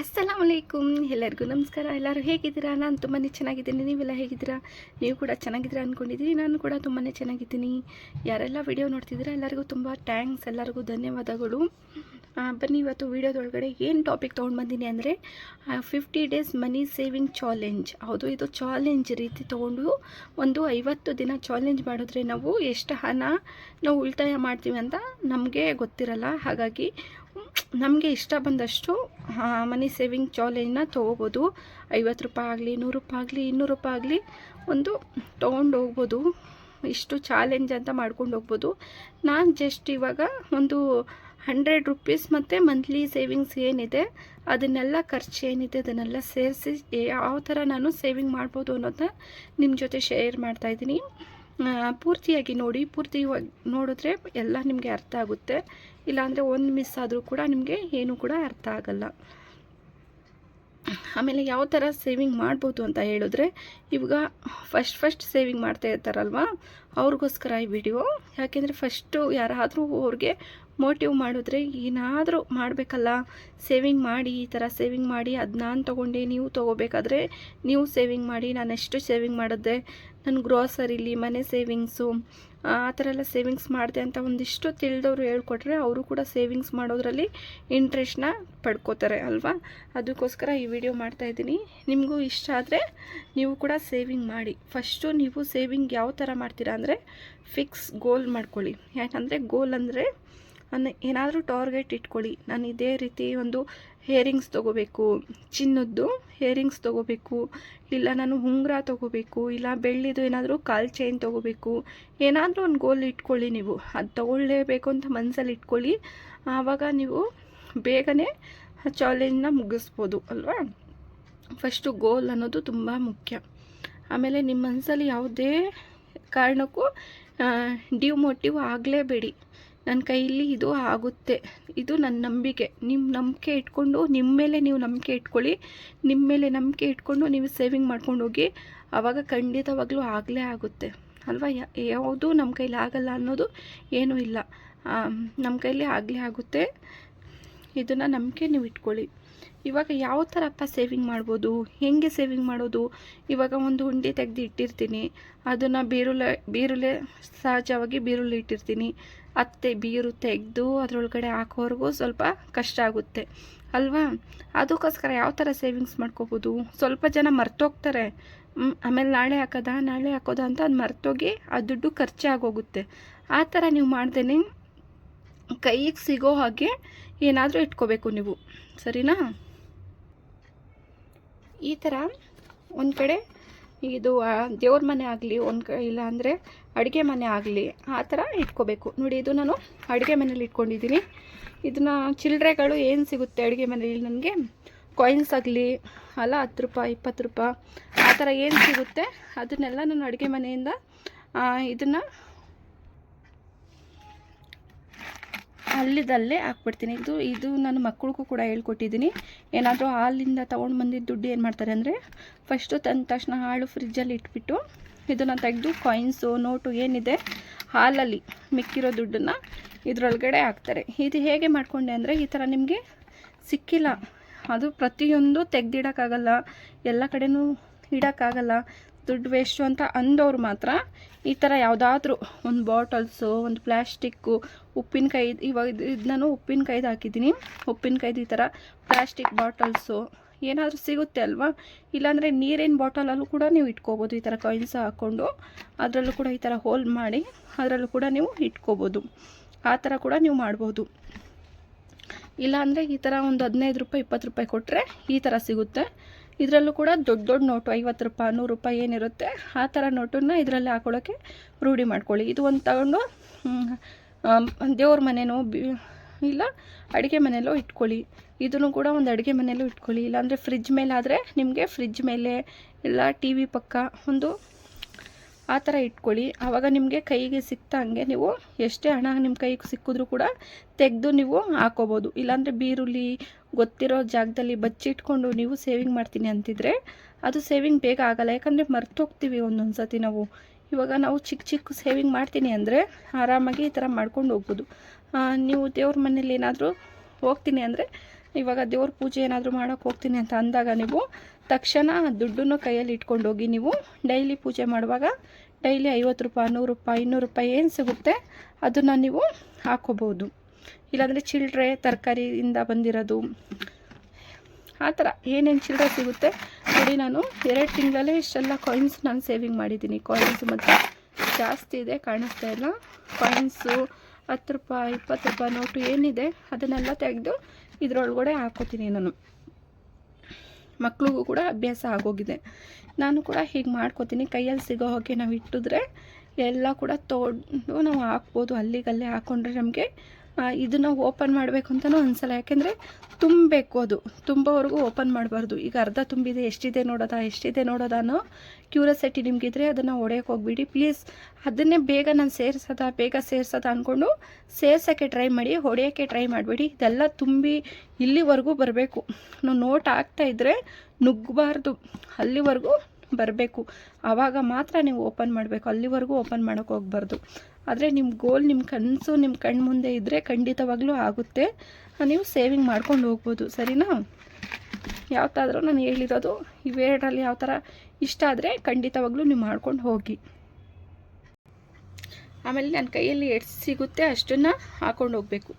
ಅಸ್ಸಲಾಮ್ ಅಲೈಕುಮ್ ಎಲ್ಲರಿಗೂ ನಮಸ್ಕಾರ. ಎಲ್ಲರೂ ಹೇಗಿದ್ದೀರಾ? ನಾನು ತುಂಬಾ ಚೆನ್ನಾಗಿದ್ದೀನಿ. ನೀವೆಲ್ಲ ಹೇಗಿದ್ದೀರಾ? ನೀವು ಕೂಡ ಚೆನ್ನಾಗಿದ್ದೀರಾ ಅಂದ್ಕೊಂಡಿದ್ದೀನಿ ನಾನು ಕೂಡ ತುಂಬಾ ಚೆನ್ನಾಗಿದ್ದೀನಿ. ಯಾರೆಲ್ಲ ವಿಡಿಯೋ ನೋಡ್ತಿದ್ದೀರಾ? ಎಲ್ಲರಿಗೂ ತುಂಬ ಥ್ಯಾಂಕ್ಸ್. ಎಲ್ಲರಿಗೂ ಧನ್ಯವಾದಗಳು. ಬನ್ನಿ, ಇವತ್ತು ವಿಡಿಯೋದೊಳಗಡೆ ಏನು ಟಾಪಿಕ್ ತೊಗೊಂಡು ಬಂದೀನಿ ಅಂದರೆ fifty days money saving challenge ಹೌದು, ಇದು ಚಾಲೆಂಜ್ ರೀತಿ ತೊಗೊಂಡು ಒಂದು ಐವತ್ತು ದಿನ ಚಾಲೆಂಜ್ ಮಾಡಿದ್ರೆ ನಾವು ಎಷ್ಟು ಹಣ ನಾವು ಉಳಿತಾಯ ಮಾಡ್ತೀವಿ ಅಂತ ನಮಗೆ ಗೊತ್ತಿರಲ್ಲ. ಹಾಗಾಗಿ ನಮಗೆ ಇಷ್ಟ ಬಂದಷ್ಟು ಮನಿ ಸೇವಿಂಗ್ ಚಾಲೆಂಜ್ನ ತೊಗೋಬೋದು. ಐವತ್ತು ರೂಪಾಯಿ ಆಗಲಿ, ನೂರು ರೂಪಾಯಿ ಆಗಲಿ, ಇನ್ನೂರು ರೂಪಾಯಿ ಆಗಲಿ ಒಂದು ತೊಗೊಂಡು ಹೋಗ್ಬೋದು. ಇಷ್ಟು ಚಾಲೆಂಜ್ ಅಂತ ಮಾಡ್ಕೊಂಡು ಹೋಗ್ಬೋದು. ನಾನು ಜಸ್ಟ್ ಇವಾಗ ಒಂದು ಹಂಡ್ರೆಡ್ ರುಪೀಸ್ ಮತ್ತು ಮಂತ್ಲಿ ಸೇವಿಂಗ್ಸ್ ಏನಿದೆ, ಅದನ್ನೆಲ್ಲ ಖರ್ಚು ಏನಿದೆ ಅದನ್ನೆಲ್ಲ ಸೇರಿಸಿ, ಯಾವ ಥರ ನಾನು ಸೇವಿಂಗ್ ಮಾಡ್ಬೋದು ಅನ್ನೋದನ್ನ ನಿಮ್ಮ ಜೊತೆ ಶೇರ್ ಮಾಡ್ತಾಯಿದ್ದೀನಿ ಪೂರ್ತಿಯಾಗಿ ನೋಡಿ, ಪೂರ್ತಿ ನೋಡಿದ್ರೆ ಎಲ್ಲ ನಿಮಗೆ ಅರ್ಥ ಆಗುತ್ತೆ. ಇಲ್ಲಾಂದರೆ ಒಂದು ಮಿಸ್ ಆದರೂ ಕೂಡ ನಿಮಗೆ ಏನೂ ಕೂಡ ಅರ್ಥ ಆಗಲ್ಲ. ಆಮೇಲೆ ಯಾವ ಥರ ಸೇವಿಂಗ್ ಮಾಡ್ಬೋದು ಅಂತ ಹೇಳಿದ್ರೆ ಇವಾಗ ಫಸ್ಟ್ ಫಸ್ಟ್ ಸೇವಿಂಗ್ ಮಾಡ್ತಾ ಇರ್ತಾರಲ್ವ? ಅವ್ರಿಗೋಸ್ಕರ ಈ ವಿಡಿಯೋ ಯಾಕೆಂದರೆ ಫಸ್ಟು ಯಾರಾದರೂ ಅವ್ರಿಗೆ ಮೋಟಿವ್ ಮಾಡಿದ್ರೆ ಏನಾದರೂ ಮಾಡಬೇಕಲ್ಲ? ಸೇವಿಂಗ್ ಮಾಡಿ, ಈ ಥರ ಸೇವಿಂಗ್ ಮಾಡಿ ಅದು ನಾನು ತೊಗೊಂಡೆ, ನೀವು ತೊಗೋಬೇಕಾದ್ರೆ ನೀವು ಸೇವಿಂಗ್ ಮಾಡಿ ನಾನು ಎಷ್ಟು ಸೇವಿಂಗ್ ಮಾಡಿದ್ದೆ ನನ್ನ ಗ್ರೋಸರಿಲಿ ಮನೆ ಸೇವಿಂಗ್ಸು ಆ ಥರ ಎಲ್ಲ ಸೇವಿಂಗ್ಸ್ ಮಾಡಿದೆ ಅಂತ ಒಂದಿಷ್ಟು ತಿಳಿದವರು ಹೇಳ್ಕೊಟ್ರೆ ಅವರು ಕೂಡ ಸೇವಿಂಗ್ಸ್ ಮಾಡೋದ್ರಲ್ಲಿ ಇಂಟ್ರೆಸ್ಟ್ನ ಪಡ್ಕೋತಾರೆ ಅಲ್ವಾ? ಅದಕ್ಕೋಸ್ಕರ ಈ ವಿಡಿಯೋ ಮಾಡ್ತಾಯಿದ್ದೀನಿ ನಿಮಗೂ ಇಷ್ಟ ಆದರೆ ನೀವು ಕೂಡ ಸೇವಿಂಗ್ ಮಾಡಿ. ಫಸ್ಟು ನೀವು ಸೇವಿಂಗ್ ಯಾವ ಥರ ಮಾಡ್ತೀರಾ ಅಂದರೆ ಫಿಕ್ಸ್ ಗೋಲ್ ಮಾಡ್ಕೊಳ್ಳಿ. ಯಾಕಂದರೆ ಗೋಲ್ ಅಂದರೆ ನಾನು ಏನಾದರೂ ಟಾರ್ಗೆಟ್ ಇಟ್ಕೊಳ್ಳಿ. ನಾನು ಇದೇ ರೀತಿ ಒಂದು ಹೇರಿಂಗ್ಸ್ ತೊಗೋಬೇಕು, ಚಿನ್ನದ್ದು ಹೇರಿಂಗ್ಸ್ ತೊಗೋಬೇಕು, ಇಲ್ಲ ನಾನು ಉಂಗುರ ತೊಗೋಬೇಕು, ಇಲ್ಲ ಬೆಳ್ಳಿದು ಏನಾದರೂ ಕಾಲ್ ಚೈನ್ ತೊಗೋಬೇಕು, ಏನಾದರೂ ಒಂದು ಗೋಲ್ ಇಟ್ಕೊಳ್ಳಿ ನೀವು. ಅದು ತೊಗೊಳ್ಳೇಬೇಕು ಅಂತ ಮನಸ್ಸಲ್ಲಿ ಇಟ್ಕೊಳ್ಳಿ. ಆವಾಗ ನೀವು ಬೇಗನೆ ಚಾಲೆಂಜ್ನ ಮುಗಿಸ್ಬೋದು, ಅಲ್ವಾ? ಫಸ್ಟು ಗೋಲ್ ಅನ್ನೋದು ತುಂಬ ಮುಖ್ಯ. ಆಮೇಲೆ ನಿಮ್ಮ ಮನಸ್ಸಲ್ಲಿ ಯಾವುದೇ ಕಾರಣಕ್ಕೂ ಡಿಮೋಟಿವ್ ಆಗಲೇಬೇಡಿ. ನನ್ನ ಕೈಯಲ್ಲಿ ಇದು ಆಗುತ್ತೆ. ಇದು ನನ್ನ ನಂಬಿಕೆ. ನಿಮ್ಮ ನಂಬಿಕೆ ಇಟ್ಕೊಂಡು ನಿಮ್ಮ ಮೇಲೆ ನೀವು ನಂಬಿಕೆ ಇಟ್ಕೊಳ್ಳಿ. ನಿಮ್ಮ ಮೇಲೆ ನಂಬಿಕೆ ಇಟ್ಕೊಂಡು ನೀವು ಸೇವಿಂಗ್ ಮಾಡ್ಕೊಂಡು ಹೋಗಿ. ಆವಾಗ ಖಂಡಿತವಾಗ್ಲೂ ಆಗಲೇ ಆಗುತ್ತೆ. ಅಲ್ವಾ? ಯಾವುದೂ ನಮ್ಮ ಕೈಲಿ ಆಗಲ್ಲ ಅನ್ನೋದು ಏನೂ ಇಲ್ಲ. ನಮ್ಮ ಕೈಲಿ ಆಗಲೇ ಆಗುತ್ತೆ. ಇದನ್ನು ನಂಬಿಕೆ ನೀವು ಇಟ್ಕೊಳ್ಳಿ. ಇವಾಗ ಯಾವ ಥರಪ್ಪ ಸೇವಿಂಗ್ ಮಾಡ್ಬೋದು? ಹೇಗೆ ಸೇವಿಂಗ್ ಮಾಡೋದು? ಇವಾಗ ಒಂದು ಉಂಡೆ ತೆಗೆದು ಇಟ್ಟಿರ್ತೀನಿ. ಅದನ್ನು ಬೀರುಲೆ ಬೀರುಲೆ ಸಹಜವಾಗಿ ಬೀರುಳ್ಳಿ ಇಟ್ಟಿರ್ತೀನಿ. ಅತ್ತೆ ಬೀರು ತೆಗೆದು ಅದರೊಳಗಡೆ ಹಾಕೋವರೆಗೂ ಸ್ವಲ್ಪ ಕಷ್ಟ ಆಗುತ್ತೆ. ಅಲ್ವಾ? ಅದಕ್ಕೋಸ್ಕರ ಯಾವ ಥರ ಸೇವಿಂಗ್ಸ್ ಮಾಡ್ಕೋಬೋದು? ಸ್ವಲ್ಪ ಜನ ಮರ್ತೋಗ್ತಾರೆ. ಆಮೇಲೆ ನಾಳೆ ಹಾಕೋದ ನಾಳೆ ಹಾಕೋದ ಅಂತ ಅದು ಮರ್ತೋಗಿ ಆ ದುಡ್ಡು ಖರ್ಚಾಗೋಗುತ್ತೆ ಆ ಥರ ನೀವು ಮಾಡ್ದೇನೆ ಕೈಗೆ ಸಿಗೋ ಹಾಗೆ ಏನಾದರೂ ಇಟ್ಕೋಬೇಕು ನೀವು. ಸರಿನಾ? ಈ ಥರ ಒಂದು ಕಡೆ ಇದು ದೇವ್ರ ಮನೆ ಆಗಲಿ, ಒಂದು ಕ, ಇಲ್ಲ ಅಂದರೆ ಅಡುಗೆ ಮನೆ ಆಗಲಿ, ಆ ಥರ ಇಟ್ಕೋಬೇಕು. ನೋಡಿ, ಇದು ನಾನು ಅಡುಗೆ ಮನೇಲಿ ಇಟ್ಕೊಂಡಿದ್ದೀನಿ. ಇದನ್ನ ಚಿಲ್ಲರೆಗಳು ಏನು ಸಿಗುತ್ತೆ ಅಡುಗೆ ಮನೇಲಿ? ನನಗೆ ಕಾಯಿನ್ಸ್ ಆಗಲಿ, ಅಲ್ಲ ಹತ್ತು ರೂಪಾಯಿ, ಇಪ್ಪತ್ತು ರೂಪಾಯಿ, ಆ ಥರ ಏನು ಸಿಗುತ್ತೆ? ಅದನ್ನೆಲ್ಲ ನಾನು ಅಡುಗೆ ಮನೆಯಿಂದ ಇದನ್ನು ಅಲ್ಲಿದಲ್ಲೇ ಹಾಕ್ಬಿಡ್ತೀನಿ. ಇದು ಇದು ನಾನು ಮಕ್ಕಳಿಗೂ ಕೂಡ ಹೇಳ್ಕೊಟ್ಟಿದ್ದೀನಿ. ಏನಾದರೂ ಹಾಲಿಂದ ತೊಗೊಂಡು ಬಂದಿದ್ದ ದುಡ್ಡು ಏನು ಮಾಡ್ತಾರೆ ಅಂದರೆ ಫಸ್ಟು ತಂದ ತಕ್ಷಣ ಹಾಳು ಫ್ರಿಜ್ಜಲ್ಲಿ ಇಟ್ಬಿಟ್ಟು ಇದನ್ನು ತೆಗೆದು ಕಾಯಿನ್ಸು ನೋಟು ಏನಿದೆ, ಹಾಲಲ್ಲಿ ಮಿಕ್ಕಿರೋ ದುಡ್ಡನ್ನು ಇದರೊಳಗಡೆ ಹಾಕ್ತಾರೆ. ಇದು ಹೇಗೆ ಮಾಡಿಕೊಂಡೆ ಅಂದರೆ, ಈ ಥರ ನಿಮಗೆ ಸಿಕ್ಕಿಲ್ಲ. ಅದು ಪ್ರತಿಯೊಂದು ತೆಗ್ದಿಡೋಕ್ಕಾಗಲ್ಲ. ಎಲ್ಲ ಕಡೆನೂ ಇಡೋಕ್ಕಾಗಲ್ಲ. ದುಡ್ಡು ವೇಸ್ಟು ಅಂತ ಅಂದವ್ರು ಮಾತ್ರ ಈ ಥರ ಯಾವುದಾದ್ರೂ ಒಂದು ಬಾಟಲ್ಸು ಒಂದು ಪ್ಲ್ಯಾಸ್ಟಿಕ್ಕು ಉಪ್ಪಿನಕಾಯಿ, ಇವಾಗ ಇದು ನಾನು ಉಪ್ಪಿನಕಾಯ್ದು ಹಾಕಿದ್ದೀನಿ. ಉಪ್ಪಿನಕಾಯ್ದು ಈ ಥರ ಪ್ಲ್ಯಾಸ್ಟಿಕ್ ಬಾಟಲ್ಸು ಏನಾದರೂ ಸಿಗುತ್ತೆ ಅಲ್ವಾ? ಇಲ್ಲಾಂದರೆ ನೀರಿನ ಬಾಟಲಲ್ಲೂ ಕೂಡ ನೀವು ಇಟ್ಕೋಬೋದು ಈ ಥರ ಕಾಯಿನ್ಸ್ ಹಾಕ್ಕೊಂಡು ಅದರಲ್ಲೂ ಕೂಡ ಈ ಥರ ಹೋಲ್ ಮಾಡಿ, ಅದರಲ್ಲೂ ಕೂಡ ನೀವು ಇಟ್ಕೋಬೋದು. ಆ ಥರ ಕೂಡ ನೀವು ಮಾಡ್ಬೋದು. ಇಲ್ಲಾಂದರೆ ಈ ಥರ ಒಂದು ಹದಿನೈದು ರೂಪಾಯಿ, ಇಪ್ಪತ್ತು ರೂಪಾಯಿ ಕೊಟ್ಟರೆ ಈ ಥರ ಸಿಗುತ್ತೆ. ಇದರಲ್ಲೂ ಕೂಡ ದೊಡ್ಡ ದೊಡ್ಡ ನೋಟು, ಐವತ್ತು ರೂಪಾಯಿ, ನೂರು ರೂಪಾಯಿ ಏನಿರುತ್ತೆ, ಆ ಥರ ನೋಟನ್ನ ಇದರಲ್ಲಿ ಹಾಕೊಳ್ಳೋಕ್ಕೆ ರೂಢಿ ಮಾಡ್ಕೊಳ್ಳಿ. ಇದು ಒಂದು ತಗೊಂಡು ದೇವ್ರ ಮನೆನೋ ಬಿ, ಇಲ್ಲ, ಅಡುಗೆ ಮನೆಯಲ್ಲೋ ಇಟ್ಕೊಳ್ಳಿ. ಇದನ್ನು ಕೂಡ ಒಂದು ಅಡುಗೆ ಮನೆಯಲ್ಲೂ ಇಟ್ಕೊಳ್ಳಿ. ಇಲ್ಲಾಂದರೆ ಫ್ರಿಜ್ ಮೇಲೆ ಆದರೆ ನಿಮಗೆ ಫ್ರಿಜ್ ಮೇಲೆ ಇಲ್ಲ, ಟಿ ವಿ ಪಕ್ಕ ಒಂದು ಆ ಥರ ಇಟ್ಕೊಳ್ಳಿ. ಆವಾಗ ನಿಮಗೆ ಕೈಗೆ ಸಿಕ್ತಂಗೆ ನೀವು ಎಷ್ಟೇ ಹಣ ನಿಮ್ಮ ಕೈಗೆ ಸಿಕ್ಕಿದ್ರೂ ಕೂಡ ತೆಗೆದು ನೀವು ಹಾಕೋಬೋದು. ಇಲ್ಲಾಂದರೆ ಬೀರುಲಿ ಗೊತ್ತಿರೋ ಜಾಗದಲ್ಲಿ ಬಚ್ಚಿಟ್ಕೊಂಡು ನೀವು ಸೇವಿಂಗ್ ಮಾಡ್ತೀನಿ ಅಂತಿದ್ರೆ ಅದು ಸೇವಿಂಗ್ ಬೇಗ ಆಗಲ್ಲ. ಯಾಕಂದರೆ ಮರ್ತೋಗ್ತೀವಿ ಒಂದೊಂದು ಸತಿ ನಾವು. ಇವಾಗ ನಾವು ಚಿಕ್ಕ ಚಿಕ್ಕ ಸೇವಿಂಗ್ ಮಾಡ್ತೀನಿ ಅಂದರೆ ಆರಾಮಾಗಿ ಈ ಥರ ಮಾಡ್ಕೊಂಡು ಹೋಗ್ಬೋದು. ನೀವು ದೇವ್ರ ಮನೇಲಿ ಏನಾದರೂ ಹೋಗ್ತೀನಿ ಅಂದರೆ ಇವಾಗ ದೇವ್ರ ಪೂಜೆ ಏನಾದರೂ ಮಾಡೋಕ್ಕೆ ಹೋಗ್ತೀನಿ ಅಂತ ಅಂದಾಗ ನೀವು ತಕ್ಷಣ ದುಡ್ಡನ್ನು ಕೈಯಲ್ಲಿ ಇಟ್ಕೊಂಡು ಹೋಗಿ ನೀವು ಡೈಲಿ ಪೂಜೆ ಮಾಡುವಾಗ ಡೈಲಿ ಐವತ್ತು ರೂಪಾಯಿ, ನೂರು ರೂಪಾಯಿ, ಇನ್ನೂರು ರೂಪಾಯಿ ಏನು ಸಿಗುತ್ತೆ ಅದನ್ನು ನೀವು ಹಾಕೋಬೋದು ಇಲ್ಲಾಂದರೆ ಚಿಲ್ಡ್ರೆ, ತರಕಾರಿಯಿಂದ ಬಂದಿರೋದು. ಆ ಥರ ಏನೇನು ಚಿಲ್ಡ್ರೆ ಸಿಗುತ್ತೆ ನೋಡಿ ನಾನು ಎರಡು ತಿಂಗಳಲ್ಲೇ ಇಷ್ಟೆಲ್ಲ ಕಾಯಿನ್ಸ್ ನಾನು ಸೇವಿಂಗ್ ಮಾಡಿದ್ದೀನಿ. ಕಾಯಿನ್ಸ್ ಮತ್ತು ಜಾಸ್ತಿ ಇದೆ, ಕಾಣಿಸ್ತಾ ಇಲ್ಲ. ಕಾಯಿನ್ಸು ಹತ್ತು ರೂಪಾಯಿ, ಇಪ್ಪತ್ತು ರೂಪಾಯಿ ನೋಟು ಏನಿದೆ ಅದನ್ನೆಲ್ಲ ತೆಗೆದು ಇದರೊಳಗಡೆ ಹಾಕೋತೀನಿ ನಾನು. ಮಕ್ಳಿಗೂ ಕೂಡ ಅಭ್ಯಾಸ ಆಗೋಗಿದೆ. ನಾನು ಕೂಡ ಹೀಗೆ ಮಾಡ್ಕೋತೀನಿ. ಕೈಯಲ್ಲಿ ಸಿಗೋ ಹಾಗೆ ನಾವು ಇಟ್ಟಿದ್ರೆ ಎಲ್ಲ ಕೂಡ ತೊಗೊಂಡು ನಾವು ಹಾಕ್ಬೋದು. ಅಲ್ಲಿಗಲ್ಲೇ ಹಾಕ್ಕೊಂಡ್ರೆ ನಮಗೆ ಇದನ್ನು ಓಪನ್ ಮಾಡಬೇಕು ಅಂತಲೂ ಅನಿಸಲ್ಲ. ಯಾಕೆಂದರೆ ತುಂಬಬೇಕು ಅದು. ತುಂಬೋವರೆಗೂ ಓಪನ್ ಮಾಡಬಾರ್ದು. ಈಗ ಅರ್ಧ ತುಂಬಿದೆ, ಎಷ್ಟಿದೆ ನೋಡೋದಾ ಎಷ್ಟಿದೆ ನೋಡೋದಾ ಅನ್ನೋ ಕ್ಯೂರಿಯಾಸಿಟಿ ನಿಮಗಿದ್ರೆ ಅದನ್ನು ಒಡೆಯೋಕೆ ಹೋಗ್ಬಿಡಿ. ಪ್ಲೀಸ್ ಅದನ್ನೇ ಬೇಗ ನಾನು ಸೇರಿಸೋದ, ಬೇಗ ಸೇರಿಸೋದ ಅಂದ್ಕೊಂಡು ಸೇರ್ಸೋಕ್ಕೆ ಟ್ರೈ ಮಾಡಿ, ಹೊಡೆಯೋಕ್ಕೆ ಟ್ರೈ ಮಾಡಿಬಿಡಿ. ಇದೆಲ್ಲ ತುಂಬಿ ಇಲ್ಲಿವರೆಗೂ ಬರಬೇಕು. ನಾವು ನೋಟ್ ಇದ್ದರೆ ನುಗ್ಗಬಾರ್ದು ಅಲ್ಲಿವರೆಗೂ ಬರಬೇಕು. ಆವಾಗ ಮಾತ್ರ ನೀವು ಓಪನ್ ಮಾಡಬೇಕು. ಅಲ್ಲಿವರೆಗೂ ಓಪನ್ ಮಾಡೋಕ್ಕೆ ಹೋಗ್ಬಾರ್ದು. ಆದರೆ ನಿಮ್ಮ ಗೋಲ್ ನಿಮ್ಮ ಕನಸು ನಿಮ್ಮ ಕಣ್ಣು ಮುಂದೆ ಇದ್ದರೆ ಖಂಡಿತವಾಗ್ಲೂ ಆಗುತ್ತೆ. ನೀವು ಸೇವಿಂಗ್ ಮಾಡ್ಕೊಂಡು ಹೋಗ್ಬೋದು, ಸರಿನಾ? ಯಾವತ್ತಾದರೂ ನಾನು ಹೇಳಿರೋದು ಇವೆರಡರಲ್ಲಿ ಯಾವ ಥರ ಇಷ್ಟ ಆದರೆ ಖಂಡಿತವಾಗ್ಲೂ ನೀವು ಮಾಡ್ಕೊಂಡು ಹೋಗಿ. ಆಮೇಲೆ ನನ್ನ ಕೈಯಲ್ಲಿ ಎಷ್ಟು ಸಿಗುತ್ತೆ, ಅಷ್ಟನ್ನು ಹಾಕೊಂಡು ಹೋಗಬೇಕು.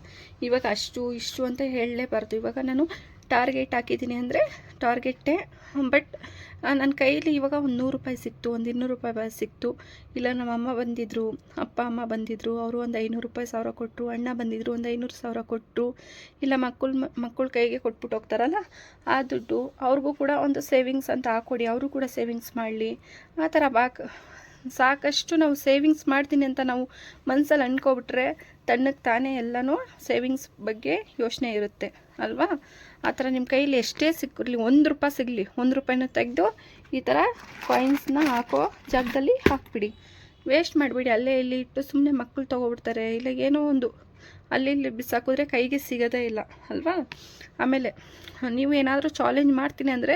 ಇವಾಗ ಅಷ್ಟು, ಇಷ್ಟು ಅಂತ ಹೇಳಲೇಬಾರ್ದು. ಇವಾಗ ನಾನು ಟಾರ್ಗೆಟ್ ಹಾಕಿದ್ದೀನಿ ಅಂದರೆ ಟಾರ್ಗೆಟ್ಟೇ. ಬಟ್ ನನ್ನ ಕೈಯಲ್ಲಿ ಇವಾಗ ಒಂದು ನೂರು ರೂಪಾಯಿ ಸಿಕ್ತು, ಒಂದು ಇನ್ನೂರು ರೂಪಾಯಿ ಸಿಕ್ತು. ಇಲ್ಲ ನಮ್ಮ ಅಮ್ಮ ಬಂದಿದ್ದರು ಅಪ್ಪ, ಅಮ್ಮ ಬಂದಿದ್ದರು ಅವರು ಒಂದು ಐನೂರು ರೂಪಾಯಿ ಸಾವಿರ ಕೊಟ್ಟರು ಅಣ್ಣ ಬಂದಿದ್ದರು ಒಂದು ಐನೂರು ಸಾವಿರ ಕೊಟ್ಟರು ಇಲ್ಲ, ಮಕ್ಕಳು, ಮಕ್ಕಳ ಕೈಗೆ ಕೊಟ್ಬಿಟ್ಟು ಹೋಗ್ತಾರಲ್ಲ, ಆ ದುಡ್ಡು ಅವ್ರಿಗೂ ಕೂಡ ಒಂದು ಸೇವಿಂಗ್ಸ್ ಅಂತ ಹಾಕ್ಕೊಡಿ ಅವರು ಕೂಡ ಸೇವಿಂಗ್ಸ್ ಮಾಡಲಿ. ಆ ಥರ ಬಾಕ್ ಸಾಕಷ್ಟು ನಾವು ಸೇವಿಂಗ್ಸ್ ಮಾಡ್ತೀನಿ ಅಂತ ನಾವು ಮನಸ್ಸಲ್ಲಿ ಅಂದ್ಕೊಬಿಟ್ರೆ ತಣ್ಣಗೆ ತಾನೇ ಎಲ್ಲನೂ ಸೇವಿಂಗ್ಸ್ ಬಗ್ಗೆ ಯೋಚನೆ ಇರುತ್ತೆ, ಅಲ್ವಾ? ಆ ಥರ ನಿಮ್ಮ ಕೈಯಲ್ಲಿ ಎಷ್ಟೇ ಸಿಕ್ಕಿರಲಿ, ಒಂದು ರೂಪಾಯಿ ಸಿಗಲಿ, ಒಂದು ರೂಪಾಯಿನ ತೆಗೆದು ಈ ಥರ ಕಾಯಿನ್ಸ್ನ ಹಾಕೋ ಜಾಗದಲ್ಲಿ ಹಾಕ್ಬಿಡಿ. ವೇಸ್ಟ್ ಮಾಡಿಬಿಡಿ, ಅಲ್ಲೇ ಇಲ್ಲಿ ಇಟ್ಟು ಸುಮ್ಮನೆ ಮಕ್ಕಳು ತೊಗೊಬಿಡ್ತಾರೆ, ಇಲ್ಲ ಏನೋ ಒಂದು ಅಲ್ಲಿ ಇಲ್ಲಿ ಬಿಸಾಕಿದ್ರೆ ಕೈಗೆ ಸಿಗೋದೇ ಇಲ್ಲ, ಅಲ್ವಾ? ಆಮೇಲೆ ನೀವು ಏನಾದರೂ ಚಾಲೆಂಜ್ ಮಾಡ್ತೀನಿ ಅಂದರೆ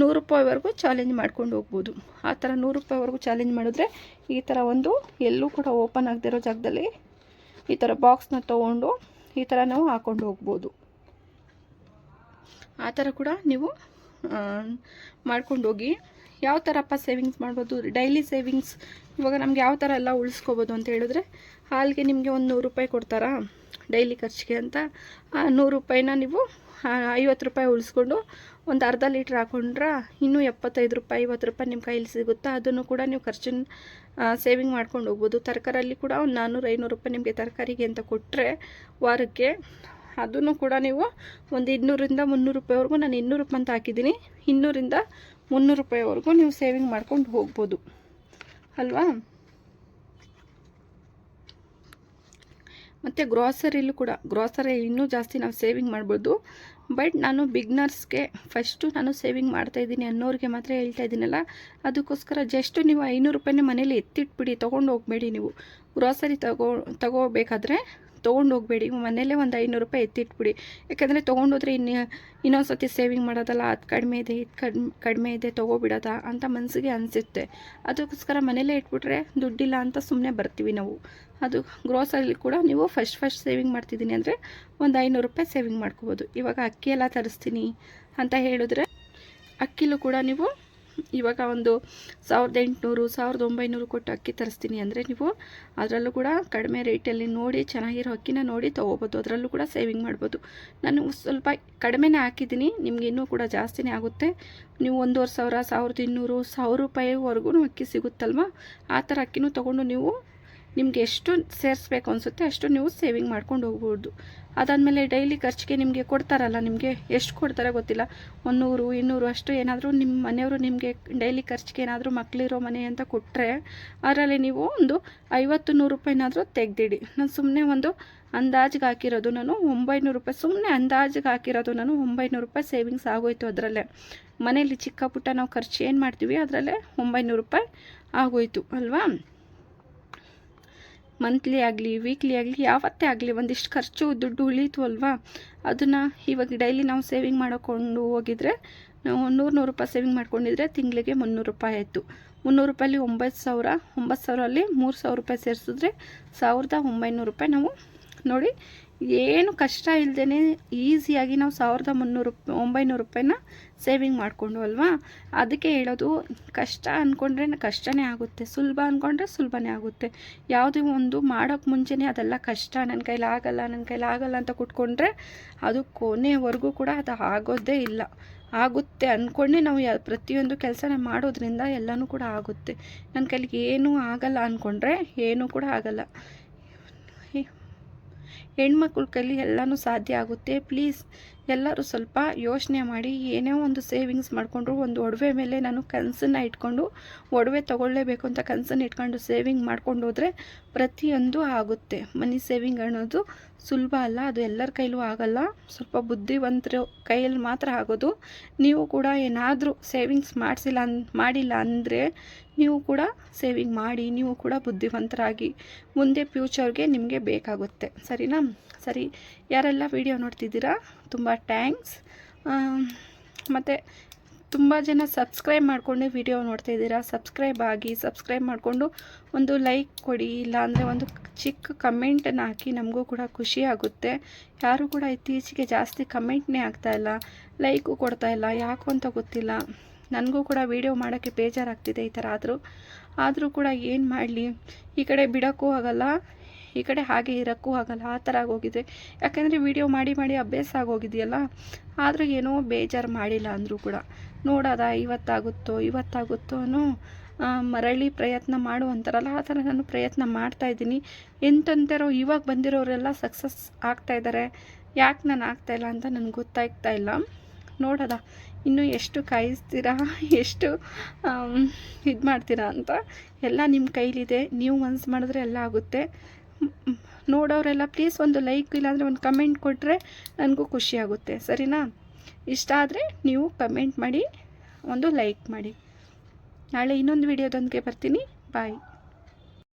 ನೂರು ರೂಪಾಯಿವರೆಗೂ ಚಾಲೆಂಜ್ ಮಾಡ್ಕೊಂಡು ಹೋಗ್ಬೋದು. ಆ ಥರ ನೂರು ರೂಪಾಯಿವರೆಗೂ ಚಾಲೆಂಜ್ ಮಾಡಿದ್ರೆ ಈ ಥರ ಒಂದು ಎಲ್ಲೂ ಕೂಡ ಓಪನ್ ಆಗದಿರೋ ಜಾಗದಲ್ಲಿ ಈ ಥರ ಬಾಕ್ಸ್ನ ತೊಗೊಂಡು ಈ ಥರ ನಾವು ಹಾಕ್ಕೊಂಡು ಹೋಗ್ಬೋದು. ಆ ಥರ ಕೂಡ ನೀವು ಮಾಡ್ಕೊಂಡು ಹೋಗಿ. ಯಾವ ಥರಪ್ಪ ಸೇವಿಂಗ್ಸ್ ಮಾಡ್ಬೋದು? ಡೈಲಿ ಸೇವಿಂಗ್ಸ್ ಇವಾಗ ನಮ್ಗೆ ಯಾವ ಥರ ಎಲ್ಲ ಉಳಿಸ್ಕೋಬೋದು ಅಂತ ಹೇಳಿದ್ರೆ, ಹಾಲಿಗೆ ನಿಮಗೆ ಒಂದು ನೂರು ರೂಪಾಯಿ ಕೊಡ್ತಾರಾ? ಡೈಲಿ ಖರ್ಚಿಗೆ ಅಂತ ನೂರು ರೂಪಾಯಿನ ನೀವು ಐವತ್ತು ರೂಪಾಯಿ ಉಳಿಸ್ಕೊಂಡು ಒಂದು ಅರ್ಧ ಲೀಟ್ರ್ ಹಾಕೊಂಡ್ರೆ ಇನ್ನೂ ಎಪ್ಪತ್ತೈದು ರೂಪಾಯಿ, ಐವತ್ತು ರೂಪಾಯಿ ನಿಮ್ಮ ಕೈಯಲ್ಲಿ ಸಿಗುತ್ತಾ? ಅದನ್ನು ಕೂಡ ನೀವು ಖರ್ಚಿನ ಸೇವಿಂಗ್ ಮಾಡ್ಕೊಂಡು ಹೋಗ್ಬೋದು. ತರಕಾರಿಯಲ್ಲಿ ಕೂಡ ಒಂದು ನಾನ್ನೂರು ಐನೂರು ರೂಪಾಯಿ ನಿಮಗೆ ತರಕಾರಿಗೆ ಅಂತ ಕೊಟ್ಟರೆ ವಾರಕ್ಕೆ ಅದನ್ನು ಕೂಡ ನೀವು ಒಂದು ಇನ್ನೂರಿಂದ ಮುನ್ನೂರು ರೂಪಾಯಿವರೆಗೂ ನಾನು ಇನ್ನೂರು ರೂಪಾಯಿ ಅಂತ ಹಾಕಿದ್ದೀನಿ. ಇನ್ನೂರಿಂದ ಮುನ್ನೂರು ರೂಪಾಯಿವರೆಗೂ ನೀವು ಸೇವಿಂಗ್ ಮಾಡ್ಕೊಂಡು ಹೋಗ್ಬೋದು. ಅಲ್ವಾ? ಮತ್ತು ಗ್ರಾಸರಿಲೂ ಕೂಡ, ಗ್ರಾಸರಿ ಇನ್ನೂ ಜಾಸ್ತಿ ನಾವು ಸೇವಿಂಗ್ ಮಾಡ್ಬೋದು. ಬಟ್ ನಾನು ಬಿಗ್ನರ್ಸ್ಗೆ ಫಸ್ಟು ನಾನು ಸೇವಿಂಗ್ ಮಾಡ್ತಾಯಿದ್ದೀನಿ ಅನ್ನೋರಿಗೆ ಮಾತ್ರ ಹೇಳ್ತಾ ಇದ್ದೀನಲ್ಲ, ಅದಕ್ಕೋಸ್ಕರ ಜಸ್ಟ್ ನೀವು ಐನೂರು ರೂಪಾಯಿನೇ ಮನೇಲಿ ಎತ್ತಿಟ್ಬಿಡಿ ತೊಗೊಂಡು ಹೋಗಬೇಡಿ ನೀವು. ಗ್ರಾಸರಿ ತಗೋ, ತಗೋಬೇಕಾದ್ರೆ ತೊಗೊಂಡು ಹೋಗಬೇಡಿ. ಮನೇಲೇ ಒಂದು ಐನೂರು ರೂಪಾಯಿ ಎತ್ತಿಟ್ಬಿಡಿ. ಯಾಕಂದರೆ ತೊಗೊಂಡೋದ್ರೆ ಇನ್ನು ಇನ್ನೊಂದು ಸತಿ ಸೇವಿಂಗ್ ಮಾಡೋದಲ್ಲ, ಅದು ಕಡಿಮೆ ಇದೆ, ಇದು ಕಡಿಮೆ ಕಡಿಮೆ ಇದೆ, ತೊಗೋಬಿಡೋದಾ ಅಂತ ಮನಸ್ಸಿಗೆ ಅನಿಸುತ್ತೆ. ಅದಕ್ಕೋಸ್ಕರ ಮನೇಲೇ ಇಟ್ಬಿಟ್ರೆ ದುಡ್ಡಿಲ್ಲ ಅಂತ ಸುಮ್ಮನೆ ಬರ್ತೀವಿ ನಾವು. ಅದು ಗ್ರೋಸಲ್ಲಿ ಕೂಡ ನೀವು ಫಸ್ಟ್ ಫಸ್ಟ್ ಸೇವಿಂಗ್ ಮಾಡ್ತಿದ್ದೀನಿ ಅಂದರೆ ಒಂದು ಐನೂರು ರೂಪಾಯಿ ಸೇವಿಂಗ್ ಮಾಡ್ಕೋಬೋದು. ಇವಾಗ ಅಕ್ಕಿ ಎಲ್ಲ ತರಿಸ್ತೀನಿ ಅಂತ ಹೇಳಿದ್ರೆ ಅಕ್ಕಿಲೂ ಕೂಡ ನೀವು ಇವಾಗ ಒಂದು ಸಾವಿರದ ಎಂಟುನೂರು, ಸಾವಿರದ ಒಂಬೈನೂರು ಕೊಟ್ಟು ಅಕ್ಕಿ ತರಿಸ್ತೀನಿ ಅಂದರೆ ನೀವು ಅದರಲ್ಲೂ ಕೂಡ ಕಡಿಮೆ ರೇಟಲ್ಲಿ ನೋಡಿ, ಚೆನ್ನಾಗಿರೋ ಅಕ್ಕಿನ ನೋಡಿ ತೊಗೋಬೋದು. ಅದರಲ್ಲೂ ಕೂಡ ಸೇವಿಂಗ್ ಮಾಡ್ಬೋದು. ನಾನು ಸ್ವಲ್ಪ ಕಡಿಮೆನೇ ಹಾಕಿದ್ದೀನಿ, ನಿಮ್ಗೆ ಇನ್ನೂ ಕೂಡ ಜಾಸ್ತಿನೇ ಆಗುತ್ತೆ. ನೀವು ಒಂದೂವರೆ ಸಾವಿರ, ಸಾವಿರದ ಇನ್ನೂರು, ಸಾವಿರ ರೂಪಾಯಿವರೆಗೂ ಅಕ್ಕಿ ಸಿಗುತ್ತಲ್ವ? ಆ ಥರ ಅಕ್ಕಿನೂ ತೊಗೊಂಡು ನೀವು ನಿಮಗೆ ಎಷ್ಟು ಸೇರಿಸ್ಬೇಕು ಅನಿಸುತ್ತೆ ಅಷ್ಟು ನೀವು ಸೇವಿಂಗ್ ಮಾಡ್ಕೊಂಡು ಹೋಗ್ಬೋದು. ಅದಾದಮೇಲೆ ಡೈಲಿ ಖರ್ಚಿಗೆ ನಿಮಗೆ ಕೊಡ್ತಾರಲ್ಲ, ನಿಮಗೆ ಎಷ್ಟು ಕೊಡ್ತಾರೆ ಗೊತ್ತಿಲ್ಲ. ಒಂದೂರು, ಇನ್ನೂರು ಅಷ್ಟು ಏನಾದರೂ ನಿಮ್ಮ ಮನೆಯವರು ನಿಮಗೆ ಡೈಲಿ ಖರ್ಚಿಗೆ ಏನಾದರೂ ಮಕ್ಕಳಿರೋ ಮನೆ ಅಂತ ಕೊಟ್ಟರೆ ಅದರಲ್ಲಿ ನೀವು ಒಂದು ಐವತ್ತು, ನೂರು ರೂಪಾಯಿನಾದರೂ ತೆಗೆದಿಡಿ. ನಾನು ಸುಮ್ಮನೆ ಒಂದು ಅಂದಾಜಿಗೆ ಹಾಕಿರೋದು, ನಾನು ಒಂಬೈನೂರು ರೂಪಾಯಿ ಸುಮ್ಮನೆ ಅಂದಾಜಿಗೆ ಹಾಕಿರೋದು, ನಾನು ಒಂಬೈನೂರು ರೂಪಾಯಿ ಸೇವಿಂಗ್ಸ್ ಆಗೋಯ್ತು ಅದರಲ್ಲೇ. ಮನೇಲಿ ಚಿಕ್ಕ ಪುಟ್ಟ ನಾವು ಖರ್ಚು ಏನು ಮಾಡ್ತೀವಿ, ಅದರಲ್ಲೇ ಒಂಬೈನೂರು ರೂಪಾಯಿ ಆಗೋಯ್ತು, ಅಲ್ವಾ? ಮಂತ್ಲಿ ಆಗಲಿ ವೀಕ್ಲಿ ಆಗಲಿ, ಯಾವತ್ತೇ ಆಗಲಿ ಒಂದಿಷ್ಟು ಖರ್ಚು, ದುಡ್ಡು ಉಳೀತು ಅಲ್ವಾ? ಅದನ್ನು ಇವಾಗ ಡೈಲಿ ನಾವು ಸೇವಿಂಗ್ ಮಾಡಿಕೊಂಡು ಹೋಗಿದ್ರೆ, ನಾವು ನೂರು ನೂರು ರೂಪಾಯಿ ಸೇವಿಂಗ್ ಮಾಡ್ಕೊಂಡಿದ್ರೆ ತಿಂಗಳಿಗೆ ಮುನ್ನೂರು ರೂಪಾಯಿ ಆಯಿತು. ಮುನ್ನೂರು ರೂಪಾಯಲ್ಲಿ ಒಂಬತ್ತು ಸಾವಿರ, ಒಂಬತ್ತು ಸಾವಿರಲ್ಲಿ ಮೂರು ಸಾವಿರ ರೂಪಾಯಿ ಸೇರಿಸಿದ್ರೆ ಸಾವಿರದ ಒಂಬೈನೂರು ರೂಪಾಯಿ ನಾವು ನೋಡಿ ಏನು ಕಷ್ಟ ಇಲ್ಲದೇ ಈಸಿಯಾಗಿ ನಾವು ಸಾವಿರದ ಮುನ್ನೂರು ಒಂಬೈನೂರು ರೂಪಾಯಿನ ಸೇವಿಂಗ್ ಮಾಡಿಕೊಂಡು ಅಲ್ವಾ? ಅದಕ್ಕೆ ಹೇಳೋದು, ಕಷ್ಟ ಅಂದ್ಕೊಂಡ್ರೆ ಕಷ್ಟನೇ ಆಗುತ್ತೆ. ಸುಲಭ ಅಂದ್ಕೊಂಡ್ರೆ ಸುಲಭನೇ ಆಗುತ್ತೆ. ಯಾವುದೇ ಒಂದು ಮಾಡೋಕ್ಕೆ ಮುಂಚೆನೇ ಅದೆಲ್ಲ ಕಷ್ಟ ನನ್ನ ಕೈಲಿ ಆಗಲ್ಲ ನನ್ನ ಕೈಲಿ ಆಗಲ್ಲ ಅಂತ ಕುಟ್ಕೊಂಡ್ರೆ ಅದು ಕೊನೆವರೆಗೂ ಕೂಡ ಅದು ಆಗೋದೇ ಇಲ್ಲ. ಆಗುತ್ತೆ ಅಂದ್ಕೊಂಡೆ ನಾವು ಯಾ, ಪ್ರತಿಯೊಂದು ಕೆಲಸನ ಮಾಡೋದ್ರಿಂದ ಎಲ್ಲನೂ ಕೂಡ ಆಗುತ್ತೆ. ನನ್ನ ಕೈಲಿ ಏನೂ ಆಗಲ್ಲ ಅಂದ್ಕೊಂಡ್ರೆ ಏನೂ ಕೂಡ ಆಗಲ್ಲ. ಹೆಣ್ಮಕ್ಳ ಕೈಲಿ ಎಲ್ಲನೂ ಸಾಧ್ಯ ಆಗುತ್ತೆ. ಪ್ಲೀಸ್ ಎಲ್ಲರೂ ಸ್ವಲ್ಪ ಯೋಚನೆ ಮಾಡಿ, ಏನೇ ಒಂದು ಸೇವಿಂಗ್ಸ್ ಮಾಡಿಕೊಂಡ್ರು ಒಂದು ಒಡವೆ ಮೇಲೆ ನಾನು ಕನಸನ್ನು ಇಟ್ಕೊಂಡು ಒಡವೆ ತೊಗೊಳ್ಳೇಬೇಕು ಅಂತ ಕನಸನ್ನು ಇಟ್ಕೊಂಡು ಸೇವಿಂಗ್ ಮಾಡ್ಕೊಂಡು ಹೋದರೆ ಪ್ರತಿಯೊಂದು ಆಗುತ್ತೆ. ಮನಿ ಸೇವಿಂಗ್ ಅನ್ನೋದು ಸುಲಭ ಅಲ್ಲ, ಅದು ಎಲ್ಲರ ಕೈಲೂ ಆಗಲ್ಲ. ಸ್ವಲ್ಪ ಬುದ್ಧಿವಂತರ ಕೈಯಲ್ಲಿ ಮಾತ್ರ ಆಗೋದು. ನೀವು ಕೂಡ ಏನಾದರೂ ಸೇವಿಂಗ್ಸ್ ಮಾಡಿಸಿಲ್ಲ ಅನ್, ಮಾಡಿಲ್ಲ ಅಂದರೆ ನೀವು ಕೂಡ ಸೇವಿಂಗ್ ಮಾಡಿ, ನೀವು ಕೂಡ ಬುದ್ಧಿವಂತರಾಗಿ ಮುಂದೆ ಫ್ಯೂಚರ್ಗೆ ನಿಮಗೆ ಬೇಕಾಗುತ್ತೆ. ಸರಿನಾ? ಸರಿ. ಯಾರೆಲ್ಲ ವಿಡಿಯೋ ನೋಡ್ತಿದ್ದೀರಾ, ತುಂಬ ಟ್ಯಾಂಕ್ಸ್ ಮತ್ತು ತುಂಬ ಜನ ಸಬ್ಸ್ಕ್ರೈಬ್ ಮಾಡಿಕೊಂಡು ವಿಡಿಯೋ ನೋಡ್ತಾಯಿದ್ದೀರಾ ಸಬ್ಸ್ಕ್ರೈಬ್ ಆಗಿ ಸಬ್ಸ್ಕ್ರೈಬ್ ಮಾಡಿಕೊಂಡು ಒಂದು ಲೈಕ್ ಕೊಡಿ, ಇಲ್ಲಾಂದರೆ ಒಂದು ಚಿಕ್ಕ ಕಮೆಂಟನ್ನು ಹಾಕಿ ನಮಗೂ ಕೂಡ ಖುಷಿ ಆಗುತ್ತೆ. ಯಾರೂ ಕೂಡ ಇತ್ತೀಚೆಗೆ ಜಾಸ್ತಿ ಕಮೆಂಟ್ನೇ ಆಗ್ತಾಯಿಲ್ಲ ಲೈಕು ಕೊಡ್ತಾಯಿಲ್ಲ ಯಾಕೋ ಅಂತ ಗೊತ್ತಿಲ್ಲ. ನನಗೂ ಕೂಡ ವೀಡಿಯೋ ಮಾಡೋಕ್ಕೆ ಬೇಜಾರಾಗ್ತಿದೆ ಈ ಥರ ಆದರೂ. ಆದರೂ ಕೂಡ ಏನು ಮಾಡಲಿ, ಈ ಕಡೆ ಬಿಡೋಕ್ಕೂ ಆಗಲ್ಲ. ಈ ಕಡೆ ಹಾಗೆ ಇರೋಕ್ಕೂ ಆಗಲ್ಲ, ಆ ಥರ ಆಗೋಗಿದೆ. ಯಾಕೆಂದರೆ ವಿಡಿಯೋ ಮಾಡಿ ಮಾಡಿ ಅಭ್ಯಾಸ ಆಗೋಗಿದೆಯಲ್ಲ? ಆದರೂ ಏನೋ ಬೇಜಾರು ಮಾಡಿಲ್ಲ ಅಂದರೂ ಕೂಡ. ನೋಡೋದ, ಇವತ್ತಾಗುತ್ತೋ ಇವತ್ತಾಗುತ್ತೋ ಅನ್ನೋ ಮರಳಿ ಪ್ರಯತ್ನ ಮಾಡು ಅಂತಾರಲ್ಲ ಆ ಥರ ನಾನು ಪ್ರಯತ್ನ ಮಾಡ್ತಾಯಿದ್ದೀನಿ ಎಂತಂತಾರೋ ಇವಾಗ ಬಂದಿರೋರೆಲ್ಲ ಸಕ್ಸಸ್ ಆಗ್ತಾಯಿದ್ದಾರೆ ಯಾಕೆ ನಾನು ಆಗ್ತಾಯಿಲ್ಲ ಅಂತ ನನಗೆ ಗೊತ್ತಾಗ್ತಾ ಇಲ್ಲ. ನೋಡೋದ, ಇನ್ನು ಎಷ್ಟು ಕಾಯಿಸ್ತೀರಾ, ಎಷ್ಟು ಇದು ಮಾಡ್ತೀರಾ ಅಂತ ಎಲ್ಲ ನಿಮ್ಮ ಕೈಲಿದೆ. ನೀವು ಮನಸ್ಸು ಮಾಡಿದ್ರೆ ಎಲ್ಲ ಆಗುತ್ತೆ. ನೋಡೋರೆಲ್ಲ ಪ್ಲೀಸ್ ಒಂದು ಲೈಕ್ ಇಲ್ಲಾಂದರೆ ಒಂದು ಕಮೆಂಟ್ ಕೊಟ್ಟರೆ ನನಗೂ ಖುಷಿಯಾಗುತ್ತೆ ಸರಿನಾ? ಇಷ್ಟ ಆದರೆ ನೀವು ಕಮೆಂಟ್ ಮಾಡಿ, ಒಂದು ಲೈಕ್ ಮಾಡಿ. ನಾಳೆ ಇನ್ನೊಂದು ವಿಡಿಯೋದೊಂದಿಗೆ ಬರ್ತೀನಿ. ಬಾಯ್